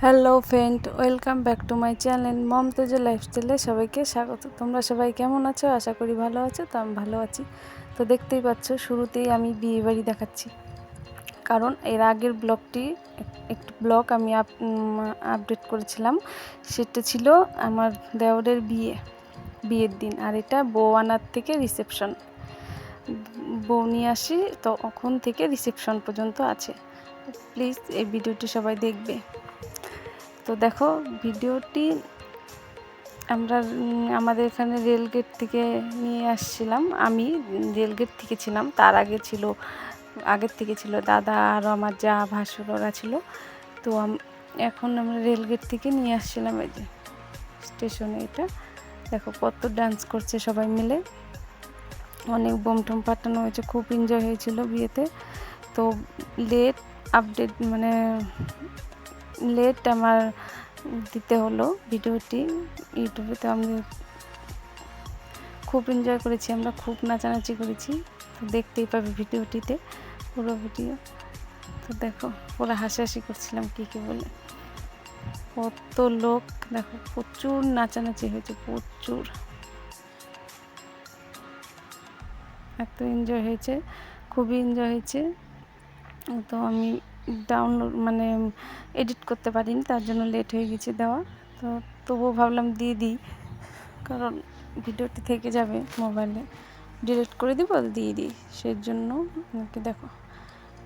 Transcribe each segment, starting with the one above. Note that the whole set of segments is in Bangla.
Hello friend welcome back to my channel Momtaz লাইফস্টাইলে সবাইকে স্বাগত। তোমরা সবাই কেমন আছো? আশা করি ভালো আছো, তো আমি ভালো আছি। তো দেখতেই পাচ্ছ, শুরুতেই আমি বিয়ে বাড়ি দেখাচ্ছি। কারণ এর আগের ব্লগটি এক- একটি ব্লগ আমি আপ আপডেট করেছিলাম। সেটা ছিল আমার দেওরের বিয়ে, বিয়ের দিন। আর এটা বউ আনার থেকে রিসেপশন বউ নিয়ে আসি তো তখন থেকে রিসেপশন পর্যন্ত আছে। প্লিজ এই ভিডিওটি সবাই দেখবে। তো দেখো, ভিডিওটি আমরা আমাদের এখানে রেলগেট থেকে নিয়ে আসছিলাম। আমি রেলগেট থেকে ছিলাম। তার আগে ছিল, আগের থেকে ছিল দাদা আর আমার যা ভাসুর ওরা ছিল। তো এখন আমরা রেলগেট থেকে নিয়ে আসছিলাম এই যে স্টেশনে এটা। দেখো কত ডান্স করছে সবাই মিলে। অনেক বোম টোম পাঠানো হয়েছে, খুব এনজয় হয়েছিল বিয়েতে। তো লেট আপডেট মানে লেট আমার দিতে হলো ভিডিওটি ইউটিউবে। তো আমি খুব এনজয় করেছি, আমরা খুব নাচানাচি করেছি। তো দেখতেই পাবে ভিডিওটিতে পুরো ভিডিও তো দেখো পুরো হাসাহাসি করছিলাম কী কী বলে। কত লোক, দেখো, প্রচুর নাচানাচি হয়েছে, প্রচুর। এত এনজয় হয়েছে, খুবই এনজয় হয়েছে। তো আমি ডাউনলোড মানে এডিট করতে পারিনি, তার জন্য লেট হয়ে গেছে দেওয়া। তো তবুও ভাবলাম দিয়ে দিই, কারণ ভিডিওটি থেকে যাবে মোবাইলে ডিলিট করে দিব, দিয়ে দিই। সেই জন্য দেখো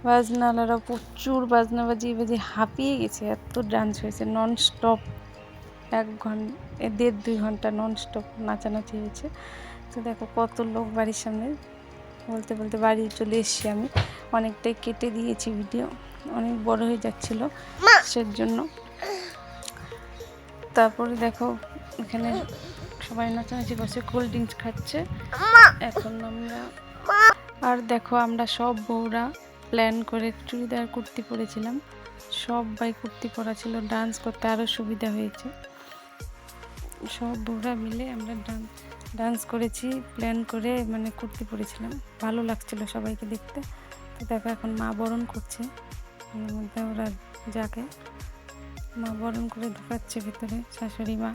বাজনালারা প্রচুর বাজনা বাজিয়ে বাজিয়ে হাঁপিয়ে গেছে, এত ডান্স হয়েছে নন স্টপ এক ঘণ্টা দেড় দুই ঘণ্টা নন স্টপ নাচানাচি হয়েছে। তো দেখো কত লোক বাড়ির সামনে, বলতে বলতে বাড়ি চলে এসেছি আমি। অনেকটাই কেটে দিয়েছি ভিডিও অনেক বড় হয়ে যাচ্ছিল সের জন্য? তারপরে দেখো এখানে সবাই নাচানাচি করছে কোল্ড ড্রিঙ্কস খাচ্ছে। এখন আমরা আর দেখো আমরা সব বউরা প্ল্যান করে চুড়িদার কুর্তি পরেছিলাম। সবাই কুর্তি পরা ছিল ডান্স করতে আরও সুবিধা হয়েছে। সব বউরা মিলে আমরা ডান্স ডান্স করেছি প্ল্যান করে মানে কুর্তি পরেছিলাম। ভালো লাগছিল সবাইকে দেখতে। তো দেখো এখন মা বরণ করছে। এর মধ্যে ওরা যাকে মা বরণ করে ঢুকাচ্ছে ভিতরে, শাশুড়ি মা।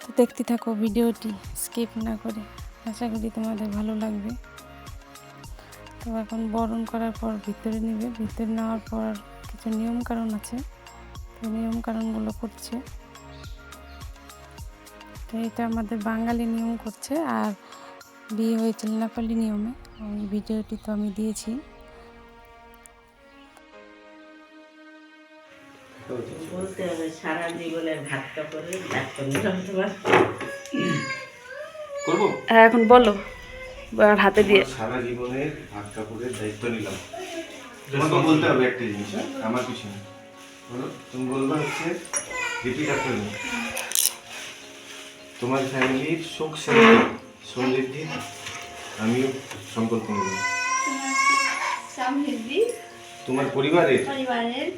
তো দেখতে থাকো ভিডিওটি, স্কিপ না করে। আশা করি তোমাদের ভালো লাগবে। তো এখন বরণ করার পর ভিতরে নেবে। ভিতরে নেওয়ার পর কিছু নিয়ম কারণ আছে। তো নিয়ম কারণগুলো করছে। তো এটা আমাদের বাঙালি নিয়ম করছে। আর বিয়ে হয়েছিল নেপালি নিয়মে। ওই ভিডিওটি তো আমি দিয়েছি। বলতে হবে সারা জীবনের ভাত কাপড়ে দায়িত্ব নিলাম তোমার। করব? হ্যাঁ এখন বলো। আর হাতে দিয়ে। সারা জীবনের ভাত কাপড়ের দায়িত্ব নিলাম। তোমাকে বলতে হবে একটা জিনিস হ্যাঁ? আমার কিছু না বলো তুমি বলবে হচ্ছে রিপিট আফটার মি তোমার ফ্যামিলির সুখ শান্তি সমৃদ্ধি আমিও সংকল্প সমৃদ্ধি তোমার পরিবারের পরিবারের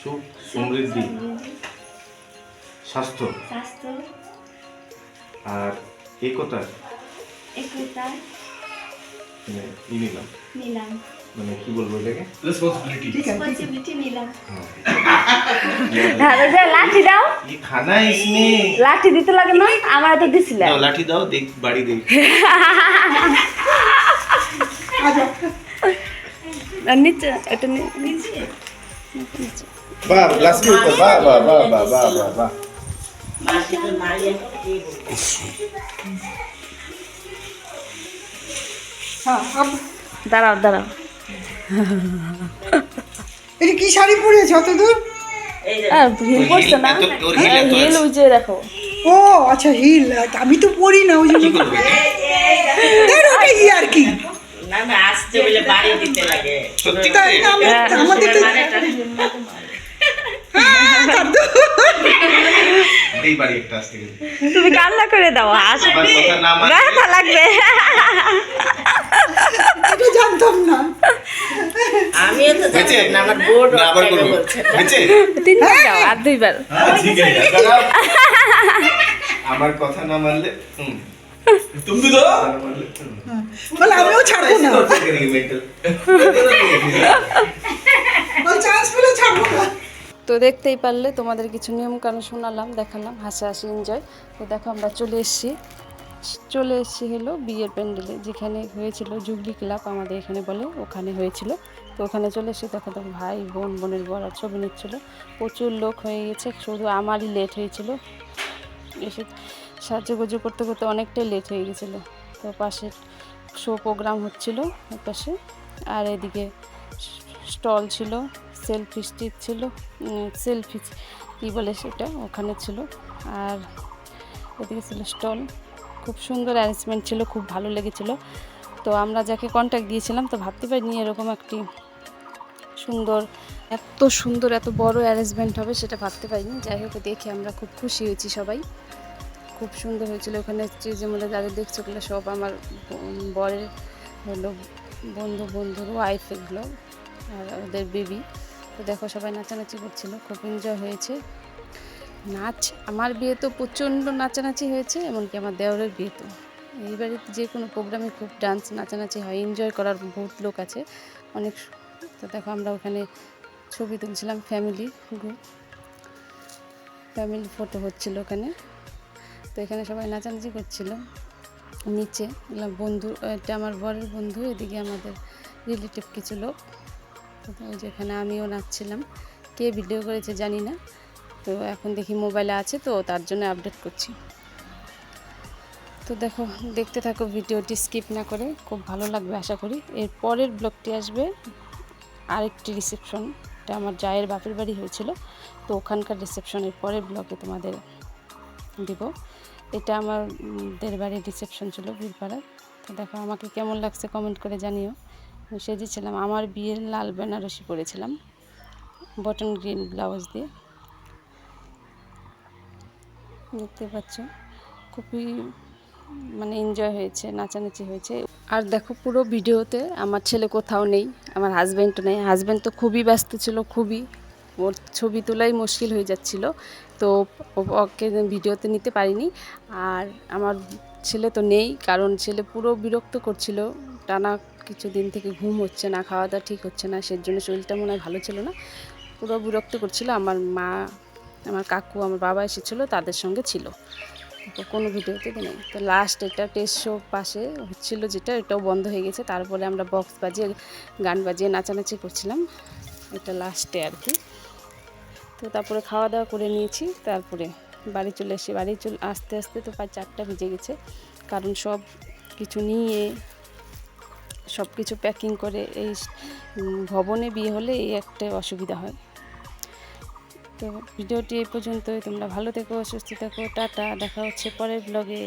সুখ সমৃদ্ধি। স্বাস্থ্য। স্বাস্থ্য। আর একতা একতা মানে ই নিলাম? নিলাম। মানে কি বলব এটাকে? রেসপন্সিবিলিটি নিলাম। হ্যাঁ, লাঠি দাও। খানা লাঠি দিতে লাগে না? আমার তো দিছিল। লাঠি দাও দেখ বাড়ি দেখ নিচে এটা নিচে? নিচে। বাহ দাঁড়াও দাঁড়াও। এটা কি শাড়ি পরেছ অত দূর? না? হিল ওই যে দেখো। ও আচ্ছা হিল আমি তো পরি না ওই জন্য আর কি। আমাদের হ্যাঁ। তুমি কান্না করে দাও ব্যথা লাগবে। জানতাম না। আমিও না আমার হ্যাঁ। হ্যাঁ। হ্যাঁ। ছাড়বো না। তো দেখতেই পারলে তোমাদের কিছু নিয়ম কানুন শোনালাম, দেখালাম, হাসাহাসি এনজয় তো দেখো আমরা চলে এসেছি। চলে এসেছি হলো বিয়ের প্যান্ডেলে, যেখানে হয়েছিল জুগলি ক্লাব আমাদের এখানে বলে, ওখানে হয়েছিল। তো ওখানে চলে এসে দেখো তো ভাই, বোন, বোনের আর ছবি নিচ্ছিল। প্রচুর লোক হয়ে গেছে, শুধু আমারই লেট হয়েছিল। এসে সাজুগুজু করতে করতে অনেকটাই লেট হয়ে গেছিল। তো পাশে শো প্রোগ্রাম হচ্ছিল পাশে আর এদিকে স্টল ছিল। সেলফি স্টিক ছিল সেলফি কী বলে সেটা? ওখানে ছিল। আর এদিকে ছিল স্টল। খুব সুন্দর অ্যারেঞ্জমেন্ট ছিল, খুব ভালো লেগেছিলো। তো আমরা যাকে কন্ট্যাক্ট দিয়েছিলাম, তো ভাবতে পারিনি এরকম একটি সুন্দর, এত সুন্দর, এত বড় অ্যারেঞ্জমেন্ট হবে সেটা ভাবতে পারিনি। যাই হোক, দেখে আমরা খুব খুশি হয়েছি সবাই। খুব সুন্দর হয়েছিল ওখানে যে মধ্যে যাদের দেখছ ওগুলো সব আমার বরের হলো বন্ধু, বন্ধুর ওয়াইফ এগুলো আর ওদের বেবি তো দেখো সবাই নাচানাচি করছিল, খুব এনজয় হয়েছে। নাচ, আমার বিয়ে তো প্রচণ্ড নাচানাচি হয়েছে, এমনকি আমার দেওরের বিয়ে তো। এই বাড়িতে যে কোনো প্রোগ্রামে খুব ডান্স নাচানাচি হয় এনজয় করার বহুত লোক আছে, অনেক তো দেখো আমরা ওখানে ছবি তুলছিলাম ফ্যামিলি গ্রুপ ফ্যামিলি ফটো হচ্ছিল ওখানে। তো এখানে সবাই নাচানাচি করছিল। নিচে, বন্ধু, এটা আমার বরের বন্ধু, এদিকে আমাদের রিলেটিভ কিছু লোক। যেখানে আমিও নাচছিলাম। কে ভিডিও করেছে জানি না। তো এখন দেখি মোবাইলে আছে তো, তার জন্য আপডেট করছি। তো দেখো, দেখতে থাকো ভিডিওটি স্কিপ না করে, খুব ভালো লাগবে আশা করি। এর পরের ব্লগটি আসবে, আরেকটি রিসেপশন এটা আমার জায়ের বাপের বাড়ি হয়েছিল। তো ওখানকার রিসেপশনের পরের ব্লগে তোমাদের দিব। এটা আমার দের বাড়ির রিসেপশন ছিল বীরপাড়ায় তো দেখো, আমাকে কেমন লাগছে কমেন্ট করে জানিও। সেজেছিলাম। আমার বিয়ের লাল বেনারসি পরেছিলাম বটন গ্রিন ব্লাউজ দিয়ে। দেখতে পাচ্ছ, খুবই মানে এনজয় হয়েছে, নাচানাচি হয়েছে। আর দেখো পুরো ভিডিওতে আমার ছেলে কোথাও নেই, আমার হাজব্যান্ডও নেই। হাজব্যান্ড তো খুবই ব্যস্ত ছিল, খুবই। ওর ছবি তোলাই মুশকিল হয়ে যাচ্ছিল, তো ওকে ভিডিওতে নিতে পারিনি। আর আমার ছেলে তো নেই, কারণ ছেলে পুরো বিরক্ত করছিল, টানা কিছুদিন থেকে ঘুম হচ্ছে না খাওয়া দাওয়া ঠিক হচ্ছে না সেই জন্য শরীরটা মনে হয় ভালো ছিল না। পুরো বিরক্ত করছিল, আমার মা, আমার কাকু, আমার বাবা এসেছিল, তাদের সঙ্গে ছিল। তো কোনো ভিডিওতে নেই। তো লাস্ট এটা টেস্ট শো পাশে হচ্ছিল যেটা, এটাও বন্ধ হয়ে গেছে। তারপরে আমরা বক্স বাজিয়ে, গান বাজিয়ে নাচানাচি করছিলাম। এটা লাস্টে আর কি। তো তারপরে খাওয়া দাওয়া করে নিয়েছি। তারপরে বাড়ি চলে এসে, বাড়ি চলে, আসতে আসতে তো প্রায় চারটা ভিজে গেছে। কারণ সব কিছু নিয়ে সব কিছু প্যাকিং করে এই ভবনে বিয়ে হলে এই একটা অসুবিধা হয়। তো ভিডিওটি এই পর্যন্তই। তোমরা ভালো থেকো, সুস্থ থেকো, টাটা, দেখা হচ্ছে পরের ব্লগে